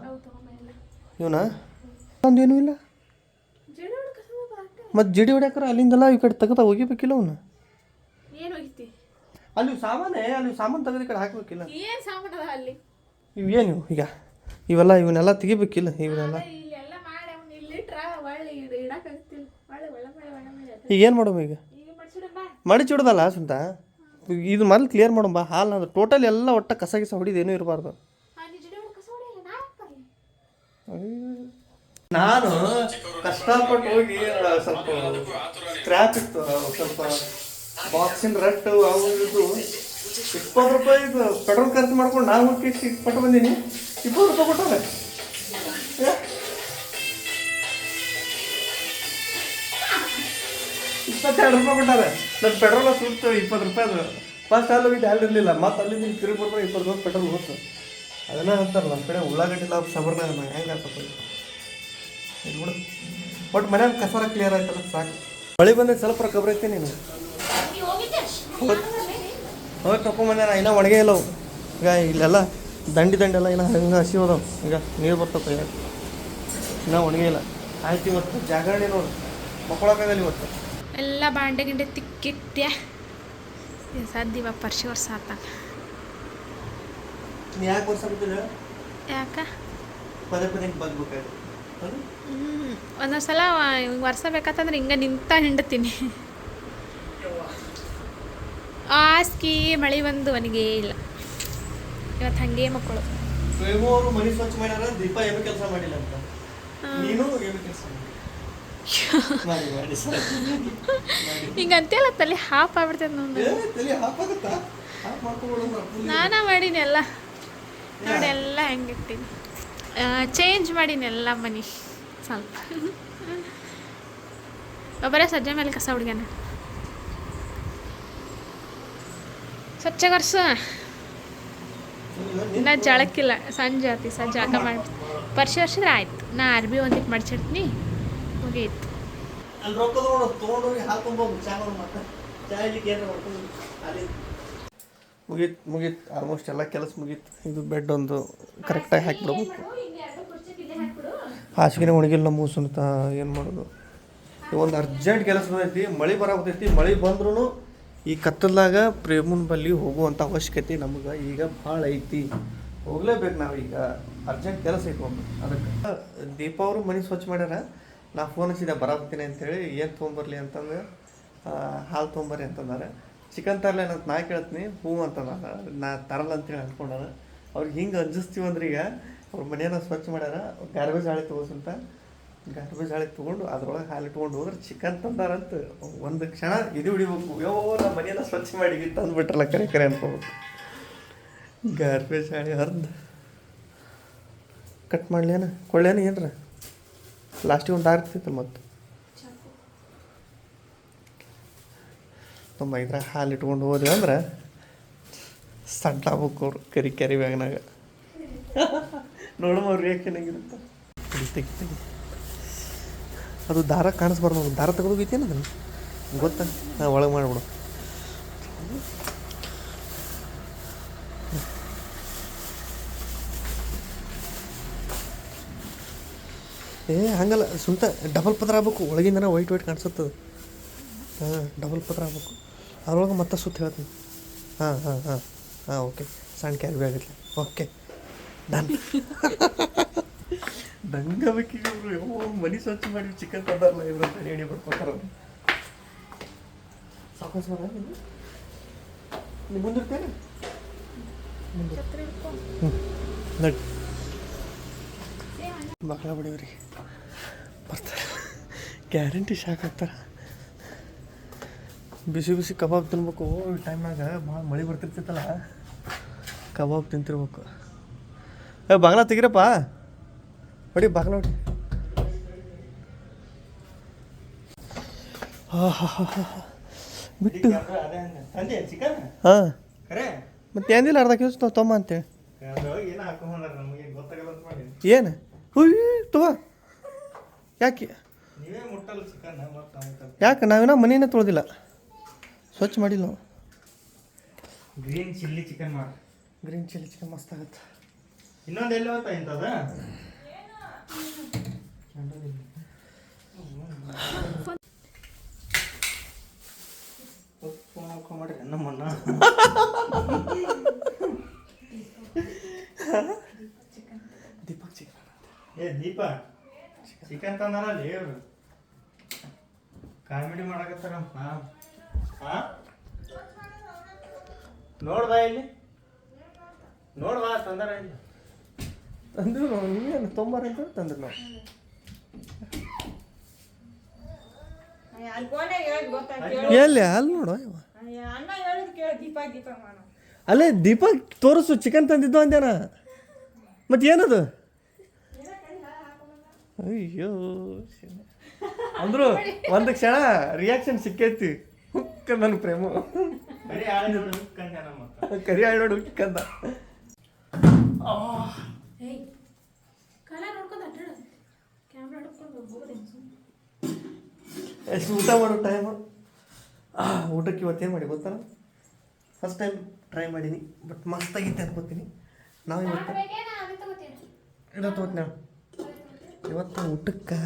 ಇವನಾ? ಒಂದು ಇವನ ಒಂದೇನೂ ಇಲ್ಲ. ಮತ್ತು ಜಿಡಿ ಹೊಡ್ಯಾಕ್ರ ಅಲ್ಲಿಂದೆಲ್ಲ ಈ ಕಡೆ ತೆಗೆದ ಒಗಿಬೇಕಿಲ್ಲ ಅವನು? ಅಲ್ಲಿ ಸಾಮಾನೇ ಅಲ್ಲಿ ಸಾಮಾನು ತೆಗೆದು ಈ ಕಡೆ ಹಾಕಬೇಕಿಲ್ಲ. ಏನು ಸಾಮಾನು ಅಲ್ಲಿ? ಇವೇನು ಈಗ? ಇವೆಲ್ಲ ಇವನ್ನೆಲ್ಲ ತೆಗಿಬೇಕಿಲ್ಲ ಇವನ್ನೆಲ್ಲ? ಈಗ ಏನು ಮಾಡೋದು ಈಗ? ಮಡಿಚಿಡ್ದಲ್ಲ ಸುಂತ ಇದು ಮೊದಲು ಕ್ಲಿಯರ್ ಮಾಡೋಣ ಹಾಲು ಅಂದ್ರೆ ಟೋಟಲ್ ಎಲ್ಲ ಒಟ್ಟ ಕಸ ಗಿಸ ಹೊಡಿದು ಏನೂ ಇರಬಾರ್ದು. ನಾನು ಕಷ್ಟಪಟ್ಟು ಹೋಗಿ ಸ್ವಲ್ಪ ಸ್ಕ್ರ್ಯಾಪ್ ಇತ್ತು ಸ್ವಲ್ಪ ಬಾಕ್ಸಿನ ರಟ್ಟು ಅವು ಇದು ಇಪ್ಪತ್ತು ರೂಪಾಯಿ ಪೆಟ್ರೋಲ್ ಖರ್ಚು ಮಾಡ್ಕೊಂಡು ನಾವು ಕಿಸಿ ಪಟ್ಟು ಬಂದೀನಿ. ಇಪ್ಪತ್ತು ರೂಪಾಯಿ ಕೊಟ್ಟಾರೆ ಏ? ಇಪ್ಪತ್ತೆರಡು ರೂಪಾಯಿ ಕೊಟ್ಟಾರೆ ನನ್ನ ಪೆಟ್ರೋಲ್ ಸುಟ್ಟು ಇಪ್ಪತ್ತು ರೂಪಾಯಿ ಅದು. ಫಸ್ಟ್ ಅಲ್ಲಿ ಹೋಗಿದ್ದು ಅಲ್ಲಿ ಇರಲಿಲ್ಲ ಮತ್ತೆ ಅಲ್ಲಿ ನಿಮ್ಗೆ ತಿರುಗಿ ಬರ್ತಾರೆ ಇಪ್ಪತ್ತು ರೂಪಾಯಿ ಪೆಟ್ರೋಲ್ ಹೋಗ್ತು. ಅದನ್ನ ಅಂತಾರೆ ನಮ್ಮ ಕಡೆ ಉಳ್ಳಾಗಡ್ಡಿ ಲಾಭ ಸಬರ್ನ ಹೆಂಗೆ ಇದು? ಇದು ಬಿಡು. ಬಟ್ ಮನೆ ಕಸರ ಕ್ಲಿಯರ್ ಆಯ್ತಲ್ಲ ಸಾಕು. ಮಳೆ ಬಂದ್ರೆ ಸ್ವಲ್ಪ ರೊಕ್ಕ ಬರೈತೆ ನೀನು. ಹೋಗಿ ತಕೊಂಬಂದೆ ನಾ ಇನ್ನೂ ಒಣಗೇ ಇಲ್ಲವು ಈಗ ಇಲ್ಲೆಲ್ಲ ದಂಡಿ ದಂಡೆಲ್ಲ ಇನ್ನೂ ಹಂಗೆ ಹಸಿ ಹೋದವು. ಈಗ ನೀರು ಬರ್ತಪ್ಪ ಈಗ. ಇನ್ನೂ ಒಣಗೇ ಇಲ್ಲ. ಆಯ್ತು ಇವತ್ತು ಜಾಗರಣೆ ನೋಡು. ಮಕ್ಕಳಾಗಲ್ಲ ಇವತ್ತು. ಎಲ್ಲ ಬಾಂಡೆ ಗಿಂಡೆ ತಿಕ್ಕಿಟ್ಟ್ಯಾ ಸಾಧ್ಯ ಪರ್ಶಿ ವರ್ಷ ಆತಾಗ ನೀ ಯಾಕೆ ಪದೇ ಪದೇ ಅದು ಹ್ಞೂ ಒಂದೊಂದ್ಸಲ ವರ್ಷ ಬೇಕಾತಂದ್ರೆ ಹಿಂಗೆ ನಿಂತ ಹಿಂಡ್ತೀನಿ. ಆಸ್ಕಿ ಮಳೆ ಬಂದು ಅವನಿಗೆ ಇಲ್ಲ. ಇವತ್ತು ಹಂಗೆ ಮಕ್ಕಳು. ಹಿಂಗಂತೇಳ ಮನೆ ಸ್ವಚ್ಛ ಮಾಡ್ಯಾರ ದೀಪ ಏನು ಕೆಲಸ ಮಾಡಿಲ್ಲ ಅಂತ. ನೀನು ಏನು ಕೆಲಸ ಮಾಡಿ ಮಾಡಿ ಸರ್. ಮಾಡಿ. ಹಿಂಗೆ ಅಂತೆಲ್ಲ ತಲೆ ಹಾಪ್ ಆಗ್ಬಿಡ್ತೈತೆ ನೋಡಿ. ನಾನಾ ಮಾಡೀನಿ ಎಲ್ಲ. ನೋಡಿ ಎಲ್ಲ ಹೆಂಗಿರ್ತೀನಿ ಚೇಂಜ್ ಮಾಡೀನಿ ಎಲ್ಲ ಮನಿ. ಸ್ವಲ್ಪ. ಒಬ್ಬರೇ ಸಜ್ಜೆ ಮೇಲೆ ಕಸ ಹುಡ್ಗ್ಯಾನ. ಸ್ವಚ್ಛಗೊರ್ಸು ನಾ ಜಳಕ್ಕಿಲ್ಲ ಸಂಜೆ ಆತಿ ಸಂಜೆ ಜಳಕ ಮಾಡಿ ಪರ್ಸಿ ವರ್ಷದ್ರೆ ಆಯ್ತು. ನಾ ಅರ್ಬಿ ಒಂದಿಟ್ಟು ಮಡ್ಚಿಡ್ತೀನಿ ಮುಗಿಯಿತು. ಮುಗೀತು ಮುಗೀತು. ಆಲ್ಮೋಸ್ಟ್ ಎಲ್ಲ ಕೆಲಸ ಮುಗೀತು. ಇದು ಬೆಡ್ ಒಂದು ಕರೆಕ್ಟಾಗಿ ಹಾಕಿಬಿಡ್ಬೇಕು. ಹಾಸಿಗೆನೇ ಒಣಗಿಲ್ಲ ನಮ್ಮ ಸುನಿತ ಏನು ಮಾಡೋದು. ಒಂದು ಅರ್ಜೆಂಟ್ ಕೆಲಸ ಬಂದೈತಿ ಮಳೆ ಬರಾಕತೈತಿ ಮಳೆ ಬಂದ್ರೂ ಈ ಕತ್ತಲ್ದಾಗ ಪ್ರೇಮನ ಬಲ್ಲಿ ಹೋಗುವಂಥ ಅವಶ್ಯಕತೆ ನಮಗೆ ಈಗ ಭಾಳ ಐತಿ. ಹೋಗ್ಲೇಬೇಕು ಈಗ. ಅರ್ಜೆಂಟ್ ಕೆಲಸ ಐತಿ ಅದಕ್ಕೆ ದೀಪ ಅವರು ಮನೆ ಸ್ವಚ್ಛ ಮಾಡ್ಯಾರ. ನಾ ಫೋನ್ ಹಚ್ಚಿದ್ದೆ ಬರಾಬತ್ತೀನಿ ಅಂತೇಳಿ. ಏನು ತೊಗೊಂಬರ್ಲಿ ಅಂತಂದ್ರೆ ಆ, ಹಾಲು ತೊಗೊಂಬರ್ರಿ ಅಂತಂದಾರೆ. ಚಿಕನ್ ತರಲೆ ಅಂತ ನಾ ಕೇಳ್ತೀನಿ ಹೂವು ಅಂತಂದಾರ. ನಾ ತರಲ್ಲ ಅಂತೇಳಿ ಅಂದ್ಕೊಂಡಾರ ಅವ್ರಿಗೆ ಹಿಂಗೆ ಅಂಜಿಸ್ತೀವಿ ಅಂದ್ರೆ ಈಗ ಅವ್ರ ಮನೆಯನ್ನು ಸ್ವಚ್ಛ ಮಾಡ್ಯಾರ ಗಾರ್ಬೇಜ್ ಹಾಳೆ ತಗೋಸಂತ ಗಾರ್ಬೇಜ್ ಹಾಳೆ ತೊಗೊಂಡು ಅದ್ರೊಳಗೆ ಹಾಲು ಇಟ್ಕೊಂಡು ಹೋದ್ರೆ ಚಿಕನ್ ತಂದಾರಂತ ಒಂದು ಕ್ಷಣ ಇದು ಹಿಡಿಬೇಕು. ಯೋ ನಮ್ಮ ಮನೆಯೆಲ್ಲ ಸ್ವಚ್ಛ ಮಾಡಿ ತಂದುಬಿಟ್ರಲ್ಲ ಕರೆ ಕರೆ ಅನ್ಕೋಬೇಕು. ಗಾರ್ಬೇಜ್ ಹಾಳೆ ಅರ್ಧ. ಕಟ್ ಮಾಡ್ಲೇನ? ಕೊಳ್ಳೇನ ಏನ್ರ? ಲಾಸ್ಟಿಗೆ ಒಂದು ಆರ್ತಿತ್ತು ಮತ್ತು. ನಮ್ಮ ಇದ್ರಾಗ ಹಾಲು ಇಟ್ಕೊಂಡು ಹೋದ್ವಿ ಅಂದ್ರೆ ಸಣ್ಣ ಅವ್ರು ಕರಿ ಕರಿ ಬ್ಯಾಗ್ನಾಗ. ನೋಡಮ್ಮ ಅವ್ರು ತೆಗಿ ತೆಗಿ. ಅದು ದಾರ ಕಾಣಿಸ್ಬಾರ್ದು ನಮ್ಗೆ ದಾರ ತೆಗೆದೋಗೈತೇನು ಅದನ್ನು ಗೊತ್ತಾ? ಹಾಂ ಒಳಗೆ ಮಾಡಿಬಿಡು. ಏ, ಹಂಗಲ್ಲ. ಸುಂತ ಡಬಲ್ ಪದ್ರ ಆಗ್ಬೇಕು. ಒಳಗಿಂದನ ವೈಟ್ ವೈಟ್ ಕಾಣಿಸುತ್ತದು ಹಾಂ ಡಬಲ್ ಪತ್ರ ಆಗ್ಬೇಕು. ಅದ್ರೊಳಗೆ ಮತ್ತೆ ಸುತ್ತ ಹೇಳ್ತೀನಿ. ಹಾಂ ಹಾಂ ಹಾಂ. ಹಾಂ ಓಕೆ ಸಣ್ಣ ಕ್ಯಾರಿ ಆಗುತ್ತೆ ಓಕೆ ಡನ್ ನಂಗೆ ಬೇಕೀಗ ಯಾವ ಮನೆ ಸ್ವಚ್ಛ ಮಾಡಿ ಚಿಕನ್ ತಂದಾರಲ್ಲ ಇವ್ರು ಅಂತ ಹೇಳಿ ಬರ್ಕೊತಾರ ಸಾಕಸ್ ಬರ ನೀವು ಮುಂದಿರ್ತೇನೆ ಮಕ್ಕಳ ಬಿಡಿವ್ರಿ ಬರ್ತಾರೆ. ಗ್ಯಾರಂಟಿ ಶಾಕ್ ಆಗ್ತಾರ. ಬಿಸಿ ಬಿಸಿ ಕಬಾಬ್ ತಿನ್ಬೇಕು. ಈ ಟೈಮ್ನಾಗ ಭಾಳ ಮಳೆ ಬರ್ತಿರ್ತೈತಲ್ಲ ಕಬಾಬ್ ತಿಂತಿರ್ಬೇಕು. ಏ, ಬಾಗ್ಲ ತೆಗಿರಪ್ಪ. ಹೊಡಿ ಬಾಗ ನೋಡಿ. ಬಿಟ್ಟು. ಚಿಕನ್? ಹಾಂ. ಖರೆ ಮತ್ತೆ ಏನಿಲ್ಲ ಅರ್ಧ ಕೆಜಿ ನಾವು ತಮ್ಮ ಅಂತೇಳಿ. ಏನು ಹುಯ್ ನಮಗೆ ಗೊತ್ತಾಗಲ್ಲ ಮಾಡಿ ಏನು? ಉಯ್ ತಗೋ. ಯಾಕೆ? ನೀವೇ ಮುಟ್ಟಲ್ಲ ಚಿಕನ್ ಮತ್ತೆ ನಾವು ಯಾಕೆ? ನಾವಿನ್ನ ಮನೇನ ತೊಳೆದಿಲ್ಲ. ಸ್ವಚ್ಛ ಮಾಡಿಲ್ಲ ನಾವು. ಗ್ರೀನ್ ಚಿಲ್ಲಿ ಚಿಕನ್ ಮಾಡಿ. ಗ್ರೀನ್ ಚಿಲ್ಲಿ ಚಿಕನ್ ಮಸ್ತ್ ಆಗತ್ತೆ. ಇನ್ನೊಂದು ಎಲ್ಲಿ ಹೋಗ್ತಾ ದೀಪಕ್ ಚಿಕನ್ ಏ, ದೀಪ. ಚಿಕನ್ ತಂದಾರಲ್ಲ ಇವ್ರು. ಕಾಮಿಡಿ ಮಾಡಕತ್ತಾರ ಹಾ? ನೋಡ್ಬಾ ಇಲ್ಲಿ? ನೋಡ್ದ ತಂದಾರ ಇಲ್ಲಿ? ತಂದ್ರು ನಾವು ನೀವೇನು ತೊಂಬಾರ ಅಂತ ತಂದ್ರು ನಾವು ಅಲ್ಲಿ ಫೋನೇ ಹೇಳಿ ಗೊತ್ತಾಗ್ತಿ ಎಲ್ಲಿ? ಅಲ್ಲಿ ನೋಡು ದೀಪ ಅಲ್ಲೇ ದೀಪಕ್ ತೋರಿಸು ಚಿಕನ್ ತಂದಿದ್ದು ಅಂದೇನ ಮತ್ತೆ ಏನದು? ಅಯ್ಯೋ. ಅಂದ್ರು ಒಂದು ಕ್ಷಣ ರಿಯಾಕ್ಷನ್ ಸಿಕ್ಕೈತಿ. ಹುಕ್ಕ ನನ್ನ ಪ್ರೇಮ. ಕರಿ ಆಡೋಡು ನೋಡು ಹುಕ್ಕಂದ ಏಯ್ ಕಾಲ ನೋಡ್ಕೊಂಡು ಅಡ್ಡಾಡು. ಕ್ಯಾಮ್ರಾ ನೋಡ್ಕೊಂಡು ಹೋಗ್ಬೋದು ಎಷ್ಟು ಊಟ ಮಾಡೋ ಟೈಮು ಊಟಕ್ಕೆ ಇವತ್ತೇನು ಮಾಡಿ ಗೊತ್ತಾ ಫಸ್ಟ್ ಟೈಮ್ ಟ್ರೈ ಮಾಡೀನಿ ಬಟ್ ಮಸ್ತಾಗಿತ್ತು ಅನ್ಕೋತೀನಿ. ನಾವು ಇವತ್ತು ಇಲ್ಲ ತಗೋತೀನಿ. ಇವತ್ತು ಊಟಕ್ಕೆ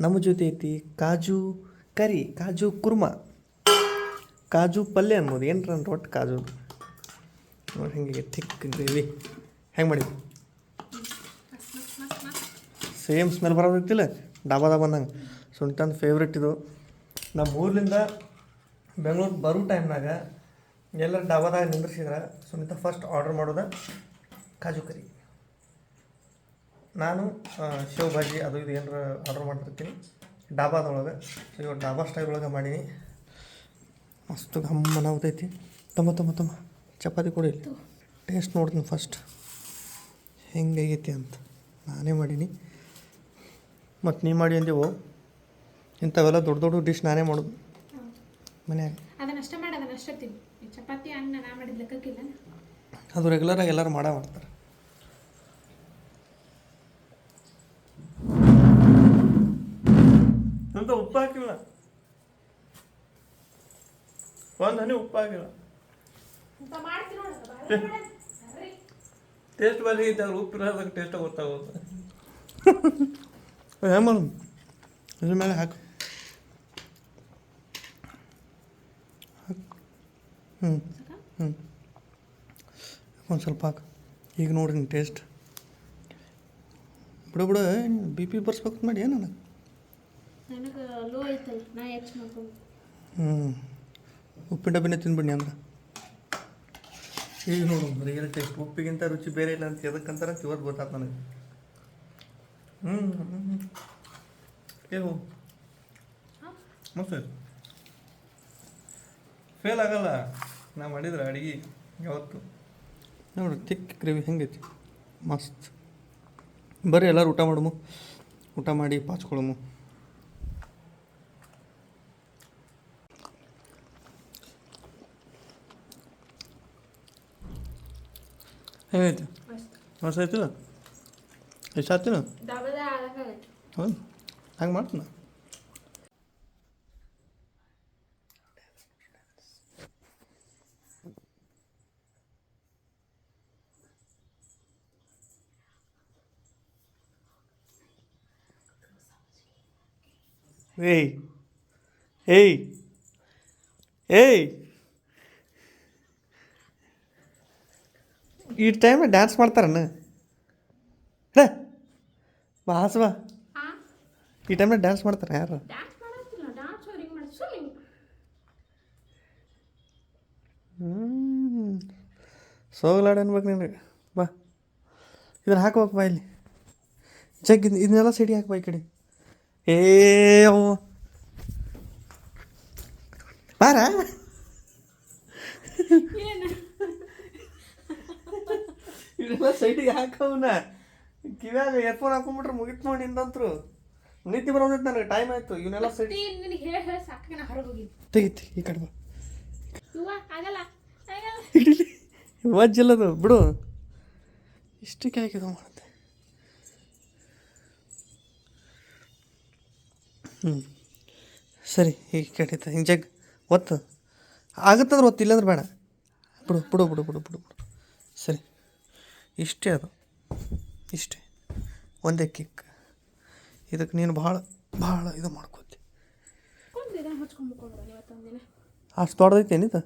ನಮ್ಮ ಜೊತೆ ಐತಿ ಕಾಜು ಕರಿ ಕಾಜು ಕುರ್ಮ. ಕಾಜು ಪಲ್ಯ ಅನ್ಬೋದು. ಏನ್ರನ್ ರೊಟ್ಟಿ ಒಟ್ಟು ಕಾಜು. ನೋಡಿ ಹಿಂಗೆ ಥಿಕ್ ಗ್ರೇವಿ ಹೆಂಗೆ ಮಾಡಿ ಸೇಮ್ ಸ್ಮೆಲ್ ಬರೋದಿತ್ತಿಲ್ಲ? ಡಾಬಾ ಡಾಬಾ ಬಂದಂಗೆ ಸುಂಟನ್ ಫೇವ್ರೆಟ್ ಇದು. ನಮ್ಮ ಊರಿಂದ ಬೆಂಗಳೂರು ಬರೋ ಟೈಮ್ನಾಗ ಎಲ್ಲರ ಡಾಬಾದಾಗ ನಿಂದ್ರಿಸಿದ್ರೆ, ಸುನೀತಾ ಫಸ್ಟ್ ಆರ್ಡರ್ ಮಾಡೋದು ಕಾಜು ಕರಿ. ನಾನು ಶೇವ್ ಭಾಜಿ ಅದು ಇದು ಏನಾರ ಆರ್ಡರ್ ಮಾಡ್ತಿರ್ತೀನಿ. ಡಾಬಾದೊಳಗೆ. ಇವಾಗ ಡಾಬಾ ಸ್ಟೈಲ್ ಒಳಗೆ ಮಾಡೀನಿ. ಮಸ್ತು ಗಮ್ಮನ ಹೋಗ್ತೈತಿ ತಮ್ಮ ತಮ್ಮ ತಮ್ಮ. ಚಪಾತಿ ಕೊಡಿ ಟೇಸ್ಟ್ ನೋಡ್ತೀನಿ ಫಸ್ಟ್ ಹೆಂಗಾಗೈತಿ ಅಂತ. ನಾನೇ ಮಾಡೀನಿ. ಮತ್ತು ನೀ ಮಾಡಿ ಅಂದೇವು ಇಂಥವೆಲ್ಲ ದೊಡ್ಡ ದೊಡ್ಡ ಡಿಶ್ ನಾನೇ ಮಾಡೋದು. ಮನ್ಯಾಗ. ಅದನ್ನಷ್ಟೇ ಮಾಡಿ ಅದನ್ನಷ್ಟೇ ತಿನ್ನು. ಚಪಾತಿ ಅನ್ನ ನಾ ಮಾಡಿದ ಲೆಕ್ಕಕ್ಕಿಲ್ಲ. ಅದು ರೆಗ್ಯುಲರಾಗಿ ಎಲ್ಲರೂ ಮಾಡೇ ಮಾಡ್ತಾರೆ. ಅಂತ ಉಪ್ಪು ಹಾಕಿಲ್ಲ. ಒಂದು ಹನಿ ಉಪ್ಪು ಹಾಕಿಲ್ಲ. ಅಂತ ಮಾಡ್ತೀನಿ ನೋಡು ಟೇಸ್ಟ್ ಬರೀ ಇದ್ದಾಗ ಉಪ್ಪು ಇರೋದಾಗ ಟೇಸ್ಟ್ ಗೊತ್ತಾಗುತ್ತೆ ಏನು ಮಾಡೋದು ಇದ್ರ ಮೇಲೆ ಹಾಕು. ಹ್ಞೂ ಹ್ಞೂ ಒಂದು ಸ್ವಲ್ಪ ಹಾಕು. ಈಗ ನೋಡ್ರಿ ಟೇಸ್ಟ್ ಬಿಡು ಬಿಡು ಬಿ ಪಿ ಬರ್ಸ್ಬೇಕು ಮಾಡಿ ಏನು ನನಗೆ? ನನಗೆ ಲೋ ಐತಲ್ಲ ನಾ ಹೆಚ್ಚು ಮಾಡ್ಕೊಂಡು. ಹ್ಞೂ ಉಪ್ಪಿನ ಡಬ್ಬಿನೇ ತಿನ್ಬಿಡಿ ಅಂದ್ರೆ. ಈಗ ನೋಡು ರಿಯಲ್ ಟೇಸ್ಟ್ ಉಪ್ಪಿಗಿಂತ ರುಚಿ ಬೇರೆ ಇಲ್ಲ ಅಂತ ಎದಕ್ಕಂತಾರ ಇವತ್ತು ಗೊತ್ತಾಯ್ತು ನನಗೆ. ಹ್ಞೂ ಹ್ಞೂ ಏ ಹೋ. ಮತ್ತೆ ಫೇಲ್ ಆಗಲ್ಲ. ನಾ ಮಾಡಿದ್ರೆ ಅಡುಗೆ ಯಾವತ್ತು? ನೋಡ್ರಿ ತಿಕ್ ಗ್ರೇವಿ ಹೆಂಗೈತಿ? ಮಸ್ತ್ ಬರ್ರಿ ಎಲ್ಲರೂ ಊಟ ಮಾಡಮು. ಊಟ ಮಾಡಿ ಪಾಚ್ಕೊಳಮು ಹೇಗೈತಿ? ಮಸ್ತ್. ಆಯ್ತಿಲ್ಲ ಎಷ್ಟು ಹೌದು. ಹಂಗೆ ಮಾಡ್ತೀನಿ? ಏಯ್ ಏಯ್ ಏಯ್. ಈ ಟೈಮ್ ಡ್ಯಾನ್ಸ್ ಮಾಡ್ತಾರಣ್ಣ ಬಾ ಆ? ಈ ಟೈಮ್ನಾಗ ಡ್ಯಾನ್ಸ್ ಮಾಡ್ತಾರೆ ಯಾರು? ಹ್ಞೂ ಸೋಗ್ಲಾಡ ಅನ್ಬೇಕು ನಿನಗೆ ಬಾ ಇದನ್ನ ಹಾಕ್ಬೇಕು ಬಾ ಇಲ್ಲಿ. ಜಗ್ ಇದ್ ಇದನ್ನೆಲ್ಲ ಸಿಡಿ ಹಾಕಿ ಬಾ ಈ ಕಡೆ. ಏ Para! ಇದೆಲ್ಲ ಸೈಡಿಗೆ ಹಾಕವನ್ನ ಕಿವ್ಯಾಗ ಏರ್ಫೋನ್ ಹಾಕೊಂಡ್ಬಿಟ್ರೆ ಮುಗಿತ್ ನೋಡಿ ನಿಂದಂತ್ರು. ನಿದ್ದೆ ಬರೋದೈತೆ ನನಗೆ ಟೈಮ್ ಆಯ್ತು. ಇವನ್ನೆಲ್ಲ ಸೈಡ್ ತೆಗಿತಿ ಈ ಕಡೆ ಬಾ. ಇವ್ವ ಆಗಲ್ಲ. ಆಗಲ್ಲ. ಹಿಡೀಲಿ ವಜ್ಜಲ್ಲದು ಬಿಡು. ಇಷ್ಟಕ್ಕೆ ಹಾಕಿದ ಹ್ಞೂ ಸರಿ ಈಗ ಕೇಳಿತ ಹಿಂಗೆ ಜಗ್ ಒತ್ತು. ಆಗುತ್ತಂದ್ರೆ ಒತ್ತು ಇಲ್ಲಾಂದ್ರೆ ಬೇಡ. ಬಿಡು ಬಿಡು ಬಿಡು ಬಿಡು ಬಿಡು ಬಿಡು. ಸರಿ. ಇಷ್ಟೇ ಅದು. ಇಷ್ಟೇ. ಒಂದೇ ಕಿಕ್ ಇದಕ್ಕೆ ನೀನು ಭಾಳ ಭಾಳ ಇದು ಮಾಡ್ಕೋತಿ. ಅಷ್ಟು ದೊಡ್ಡದೈತೆ ಏನಿದು?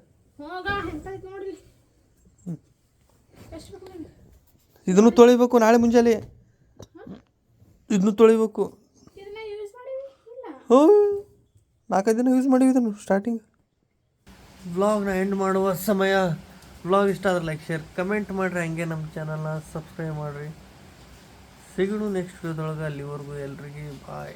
ಇದನ್ನು ತೊಳಿಬೇಕು ನಾಳೆ ಮುಂಜಾನೆ. ಇದನ್ನು ತೊಳಿಬೇಕು ಇದನ್ನ ಯೂಸ್ ಮಾಡೀವಿ ಇಲ್ಲ ಹೋ ನಾಲ್ಕೈದು ದಿನ ಯೂಸ್ ಮಾಡಿವಿ ಇದನ್ನು ಸ್ಟಾರ್ಟಿಂಗ್ ವ್ಲಾಗ್ನ ಎಂಡ್ ಮಾಡುವ ಸಮಯ. ವ್ಲಾಗ್ ಇಷ್ಟ ಆದ್ರೆ ಲೈಕ್ ಶೇರ್ ಕಮೆಂಟ್ ಮಾಡಿರಿ. ಹಂಗೆ ನಮ್ಮ ಚಾನಲ್ನ ಸಬ್ಸ್ಕ್ರೈಬ್ ಮಾಡಿರಿ. ಸಿಗೋಣ ನೆಕ್ಸ್ಟ್ ವಿಡಿಯೋದೊಳಗೆ ಅಲ್ಲಿವರೆಗೂ ಎಲ್ರಿಗೂ ಬಾಯ್